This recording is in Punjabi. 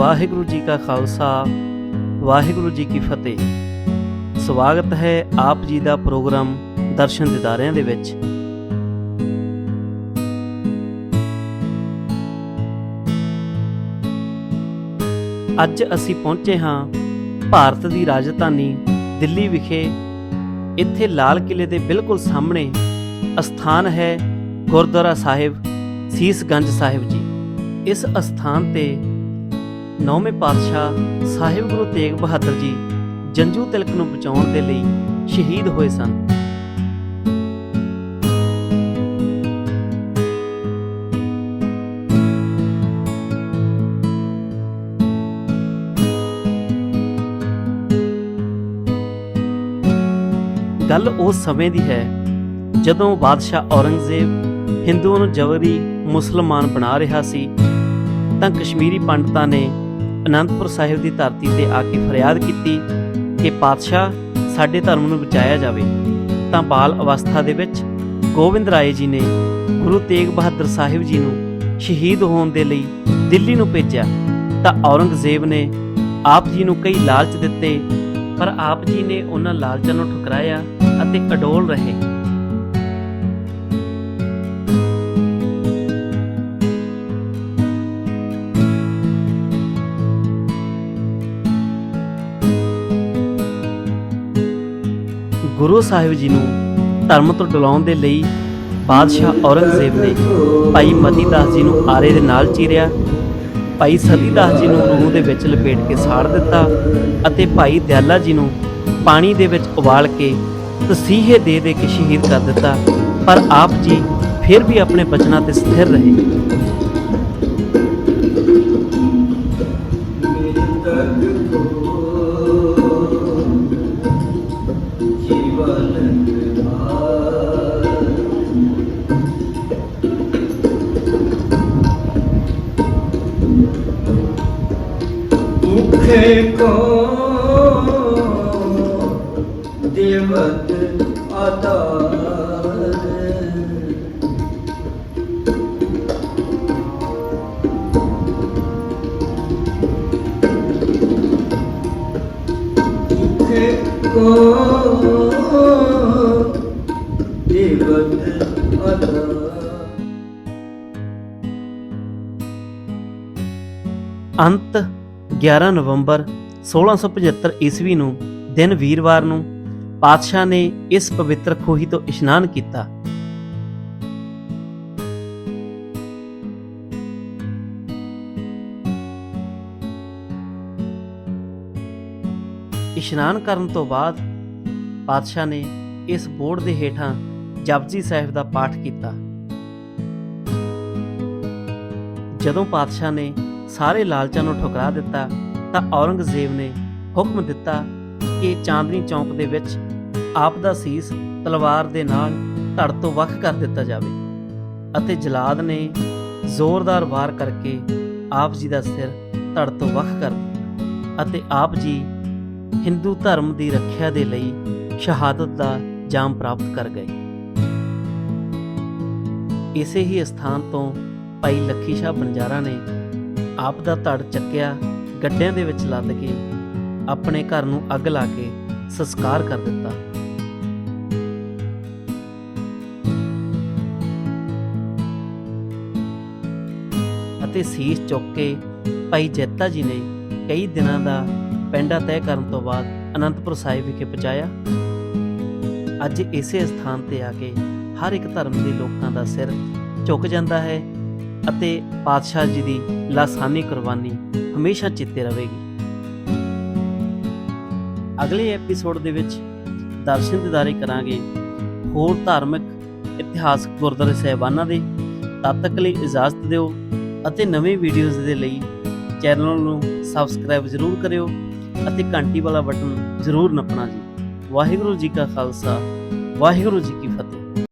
ਵਾਹਿਗੁਰੂ ਜੀ ਕਾ ਖਾਲਸਾ, ਵਾਹਿਗੁਰੂ ਜੀ ਕੀ ਫਤਿਹ। ਸਵਾਗਤ ਹੈ ਆਪ ਜੀ ਦਾ ਪ੍ਰੋਗਰਾਮ ਦਰਸ਼ਨ ਦਿਦਾਰਿਆਂ ਦੇ ਵਿੱਚ। ਅੱਜ ਅਸੀਂ ਪਹੁੰਚੇ ਹਾਂ ਭਾਰਤ ਦੀ ਰਾਜਧਾਨੀ ਦਿੱਲੀ ਵਿਖੇ। ਇੱਥੇ ਲਾਲ ਕਿਲੇ ਦੇ ਬਿਲਕੁਲ ਸਾਹਮਣੇ ਅਸਥਾਨ ਹੈ ਗੁਰਦੁਆਰਾ ਸਾਹਿਬ ਸੀਸਗੰਜ ਸਾਹਿਬ ਜੀ। ਇਸ ਅਸਥਾਨ ਤੇ ਨੌਵੇਂ ਪਾਤਸ਼ਾਹ ਸਾਹਿਬ ਗੁਰੂ ਤੇਗ ਬਹਾਦਰ ਜੀ ਜੰਜੂ ਤਿਲਕ ਨੂੰ ਬਚਾਉਣ ਦੇ ਲਈ ਸ਼ਹੀਦ ਹੋਏ ਸਨ। ਗੱਲ ਉਸ ਸਮੇਂ ਦੀ ਹੈ ਜਦੋਂ ਬਾਦਸ਼ਾਹ ਔਰੰਗਜ਼ੇਬ ਹਿੰਦੂਆਂ ਨੂੰ ਜਬਰੀ ਮੁਸਲਮਾਨ ਬਣਾ ਰਿਹਾ ਸੀ ਤਾਂ ਕਸ਼ਮੀਰੀ ਪੰਡਤਾਂ ਨੇ ਅਨੰਦਪੁਰ ਸਾਹਿਬ ਦੀ ਧਰਤੀ ਤੇ ਆ ਕੇ ਫਰਿਆਦ ਕੀਤੀ ਕਿ ਪਾਤਸ਼ਾਹ ਸਾਡੇ ਧਰਮ ਨੂੰ ਬਚਾਇਆ ਜਾਵੇ, ਤਾਂ ਬਾਲ ਅਵਸਥਾ ਦੇ ਵਿੱਚ ਗੋਬਿੰਦ ਰਾਏ ਜੀ ਨੇ ਗੁਰੂ ਤੇਗ ਬਹਾਦਰ ਸਾਹਿਬ ਜੀ ਨੂੰ ਸ਼ਹੀਦ ਹੋਣ ਦੇ ਲਈ ਦਿੱਲੀ ਨੂੰ ਭੇਜਿਆ, ਤਾਂ ਔਰੰਗਜ਼ੇਬ ਨੇ ਆਪ ਜੀ ਨੂੰ ਕਈ ਲਾਲਚ ਦਿੱਤੇ, ਪਰ ਆਪ ਜੀ ਨੇ ਉਹਨਾਂ ਲਾਲਚਾਂ ਨੂੰ ਠੁਕਰਾਇਆ ਅਤੇ ਅਡੋਲ ਰਹੇ। ਗੁਰੂ ਸਾਹਿਬ ਜੀ ਨੂੰ ਧਰਮ ਤੋਂ ਡਲਾਉਣ ਦੇ ਲਈ ਬਾਦਸ਼ਾਹ ਔਰੰਗਜ਼ੇਬ ਨੇ ਭਾਈ ਮਤੀ ਦਾਸ ਜੀ ਨੂੰ ਆਰੇ ਦੇ ਨਾਲ ਚੀਰਿਆ, ਭਾਈ ਸਤੀ ਦਾਸ ਜੀ ਨੂੰ ਰੂਹ ਦੇ ਵਿੱਚ ਲਪੇਟ ਕੇ ਸਾੜ ਦਿੱਤਾ ਅਤੇ ਭਾਈ ਦਿਆਲਾ ਜੀ ਨੂੰ ਪਾਣੀ ਦੇ ਵਿੱਚ ਉਬਾਲ ਕੇ ਤਸੀਹੇ ਦੇ ਦੇ ਕੇ ਸ਼ਹੀਦ ਕਰ ਦਿੱਤਾ। ਪਰ ਆਪ ਜੀ ਫਿਰ ਵੀ ਆਪਣੇ ਬਚਨਾਂ ਤੇ ਸਥਿਰ ਰਹੇ। ਮੁਖੇ ਕੋ ਦੇਵਤ ਆਧਾਰ ਮੁਖੇ ਕੋ ਦੇਵਤ ਆਧਾਰ। ਅੰਤ 11 ਨਵੰਬਰ 1675 ਈਸਵੀ ਨੂੰ ਦਿਨ ਵੀਰਵਾਰ ਨੂੰ ਪਾਤਸ਼ਾਹ ਨੇ ਇਸ ਪਵਿੱਤਰ ਖੋਹੀ ਤੋਂ ਇਸ਼ਨਾਨ ਕੀਤਾ। ਇਸ਼ਨਾਨ ਕਰਨ ਤੋਂ ਬਾਅਦ ਪਾਤਸ਼ਾਹ ਨੇ ਇਸ ਬੋਰਡ ਦੇ ਹੇਠਾਂ ਜਪਜੀ ਸਾਹਿਬ ਦਾ ਪਾਠ ਕੀਤਾ। ਜਦੋਂ ਪਾਤਸ਼ਾਹ ਨੇ ਸਾਰੇ ਲਾਲਚਾਂ ਨੂੰ ਠੁਕਰਾ ਦਿੱਤਾ ਤਾਂ ਔਰੰਗਜ਼ੇਬ ਨੇ ਹੁਕਮ ਦਿੱਤਾ ਕਿ ਚਾਂਦਨੀ ਚੌਂਕ ਦੇ ਵਿੱਚ ਆਪ ਦਾ ਸੀਸ ਤਲਵਾਰ ਦੇ ਨਾਲ ਧੜ ਤੋਂ ਵੱਖ ਕਰ ਦਿੱਤਾ ਜਾਵੇ ਅਤੇ ਜਲਾਦ ਨੇ ਜ਼ੋਰਦਾਰ ਵਾਰ ਕਰਕੇ ਆਪ ਜੀ ਦਾ ਸਿਰ ਧੜ ਤੋਂ ਵੱਖ ਕਰ ਦਿੱਤਾ ਅਤੇ ਆਪ ਜੀ ਹਿੰਦੂ ਧਰਮ ਦੀ ਰੱਖਿਆ ਦੇ ਲਈ ਸ਼ਹਾਦਤ ਦਾ ਜਾਮ ਪ੍ਰਾਪਤ ਕਰ ਗਏ। ਇਸੇ ਹੀ ਸਥਾਨ ਤੋਂ ਭਾਈ ਲੱਖੀ ਸ਼ਾਹ ਬੰਜਾਰਾ ਨੇ ਆਪ ਦਾ ਧੜ ਚੱਕਿਆ, ਗੱਡਿਆਂ ਦੇ ਵਿੱਚ ਲੱਦ ਕੇ ਆਪਣੇ ਘਰ ਨੂੰ ਅੱਗ ਲਾ ਕੇ ਸੰਸਕਾਰ ਕਰ ਦਿੱਤਾ। ਅਤੇ ਸੀਸ ਚੁੱਕ ਕੇ ਭਾਈ ਜੈਤਾ ਜੀ ਨੇ ਕਈ ਦਿਨਾਂ ਦਾ ਪੈਂਡਾ ਤੈਅ ਕਰਨ ਤੋਂ ਬਾਅਦ ਅਨੰਦਪੁਰ ਸਾਹਿਬ ਵਿਖੇ ਪਹੁੰਚਾਇਆ। ਅੱਜ ਇਸੇ ਸਥਾਨ ਤੇ ਆ ਕੇ ਹਰ ਇੱਕ ਧਰਮ ਦੇ ਲੋਕਾਂ ਦਾ ਸਿਰ ਝੁਕ ਜਾਂਦਾ ਹੈ। ਅਤੇ ਪਾਤਸ਼ਾਹ ਜੀ ਦੀ ਲਾਸਾਨੀ ਕੁਰਬਾਨੀ ਹਮੇਸ਼ਾ ਚਿੱਤੇ ਰਹੇਗੀ। ਅਗਲੇ ਐਪੀਸੋਡ ਦੇ ਵਿੱਚ ਦਰਸ਼ਨ ਦਿਦਾਰੇ ਕਰਾਂਗੇ ਹੋਰ ਧਾਰਮਿਕ, ਇਤਿਹਾਸਕ ਗੁਰਦੁਆਰੇ ਸਾਹਿਬਾਨਾਂ ਦੇ। ਤਦ ਤੱਕ ਲਈ ਇਜਾਜ਼ਤ ਦਿਓ ਅਤੇ ਨਵੇਂ ਵੀਡੀਓਜ਼ ਦੇ ਲਈ ਚੈਨਲ ਨੂੰ ਸਬਸਕ੍ਰਾਈਬ ਜ਼ਰੂਰ ਕਰਿਓ ਅਤੇ ਘੰਟੀ ਵਾਲਾ ਬਟਨ ਜ਼ਰੂਰ ਨੱਪਣਾ ਜੀ। ਵਾਹਿਗੁਰੂ ਜੀ ਕਾ ਖਾਲਸਾ, ਵਾਹਿਗੁਰੂ ਜੀ ਕੀ ਫਤਿਹ।